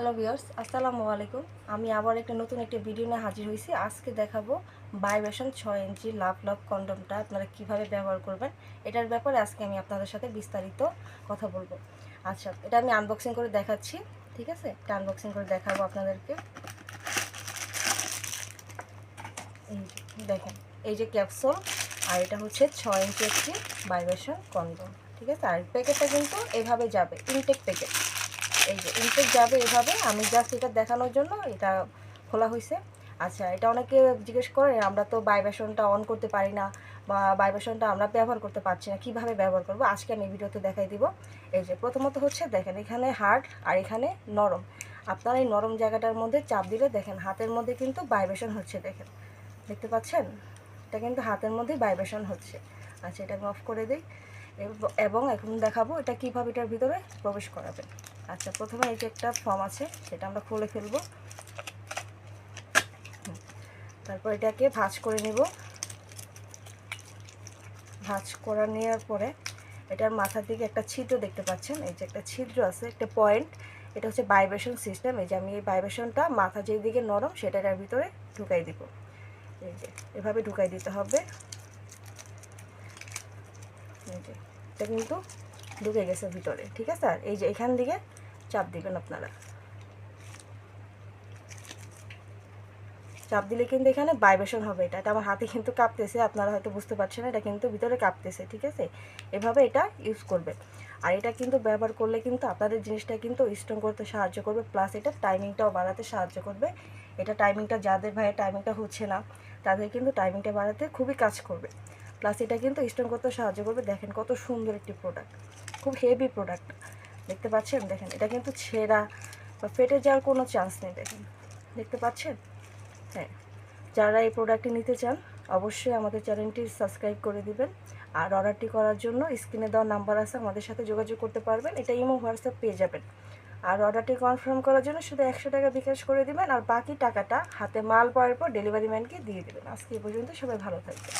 Hello viewers আসসালামু আলাইকুম। আমি আবার একটা নতুন একটা ভিডিও নিয়ে হাজির হয়েছি। আজকে দেখাবো ভাইব্রেশন ছয় ইঞ্চি লাভ লাভ কন্ডমটা আপনারা কীভাবে ব্যবহার করবেন, এটার ব্যাপারে আজকে আমি আপনাদের সাথে বিস্তারিত কথা বলব। আচ্ছা এটা আমি আনবক্সিং করে দেখাচ্ছি, ঠিক আছে? এটা আনবক্সিং করে দেখাবো আপনাদেরকে। এই দেখেন, এই যে ক্যাপসুল আর এটা হচ্ছে ছয় ইঞ্চি একটি ভাইব্রেশন কন্ডম ঠিক আছে? আর প্যাকেটটা কিন্তু এভাবে যাবে ইনটেক প্যাকেট এই যে ইনটেক যাবে এভাবে, আমি জাস্ট এটা দেখানোর জন্য এটা খোলা হয়েছে আচ্ছা এটা অনেকে জিজ্ঞেস করে, আমরা তো ভাইব্রেশনটা অন করতে পারি না বা ভাইব্রেশনটা আমরা ব্যবহার করতে পারছি না, কীভাবে ব্যবহার করব? আজকে আমি ভিডিওতে দেখাই দিব। এই যে প্রথমত হচ্ছে, দেখেন এখানে হার্ড আর এখানে নরম। আপনারা এই নরম জায়গাটার মধ্যে চাপ দিলে দেখেন হাতের মধ্যে কিন্তু ভাইব্রেশন হচ্ছে, দেখেন। দেখতে পাচ্ছেন? এটা কিন্তু হাতের মধ্যেই ভাইব্রেশন হচ্ছে। আচ্ছা এটা আমি অফ করে দিই। এবং এখন দেখাবো এটা কীভাবে এটার ভিতরে প্রবেশ করাবেন আচ্ছা প্রথমে এই যে একটা ফর্ম আছে, সেটা আমরা খুলে ফেলব। তারপর এটাকে ভাঁজ করে নেব। ভাঁজ করা নেওয়ার পরে এটার মাথার দিকে একটা ছিদ্র দেখতে পাচ্ছেন। এই যে একটা ছিদ্র আছে, একটা পয়েন্ট। এটা হচ্ছে ভাইব্রেশন সিস্টেম। এই যে আমি এই ভাইব্রেশনটা মাথা যেদিকে নরম, সেটা এটার ভিতরে ঢুকাই দিব। এই যে, এভাবে ঢুকাই দিতে হবে। এই যে, এটা কিন্তু ঢুকে গেছে ভিতরে, ঠিক আছে? আর এই যে এখান দিকে চাপ দিবেন আপনারা। চাপ দিলে কিন্তু এখানে ভাইব্রেশন হবে এটা। এটা আমার হাতে কিন্তু কাঁপতেছে, আপনারা হয়তো বুঝতে পারছেন এটা কিন্তু ভিতরে কাঁপতেছে, ঠিক আছে? এভাবে এটা ইউজ করবে আর এটা কিন্তু ব্যবহার করলে কিন্তু আপনাদের জিনিসটা কিন্তু স্ট্রং করতে সাহায্য করবে প্লাস এটা টাইমিংটাও বাড়াতে সাহায্য করবে। এটা টাইমিংটা যাদের ভাইয়ের টাইমিংটা হচ্ছে না, তাদের কিন্তু টাইমিংটা বাড়াতে খুবই কাজ করবে। প্লাস এটা কিন্তু স্ট্রং করতে সাহায্য করবে। দেখেন কত সুন্দর একটি প্রোডাক্ট খুব হেভি প্রোডাক্ট দেখতে পাচ্ছেন? দেখেন, এটা কিন্তু ছেঁড়া বা ফেটে যাওয়ার কোনো চান্স নেই, দেখেন। দেখতে পাচ্ছেন? হ্যাঁ যারা এই প্রোডাক্টটি নিতে চান, অবশ্যই আমাদের চ্যানেলটি সাবস্ক্রাইব করে দিবেন। আর অর্ডারটি করার জন্য স্ক্রিনে দেওয়া নাম্বার আছে, আমাদের সাথে যোগাযোগ করতে পারবেন। এটা ইমো হোয়াটসঅ্যাপ পেয়ে যাবেন। আর অর্ডারটি কনফার্ম করার জন্য শুধু একশো টাকা বিকাশ করে দিবেন। আর বাকি টাকাটা হাতে মাল পাওয়ার পর ডেলিভারি ম্যানকে দিয়ে দেবেন। আজকে এই পর্যন্ত সবাই ভালো থাকবেন।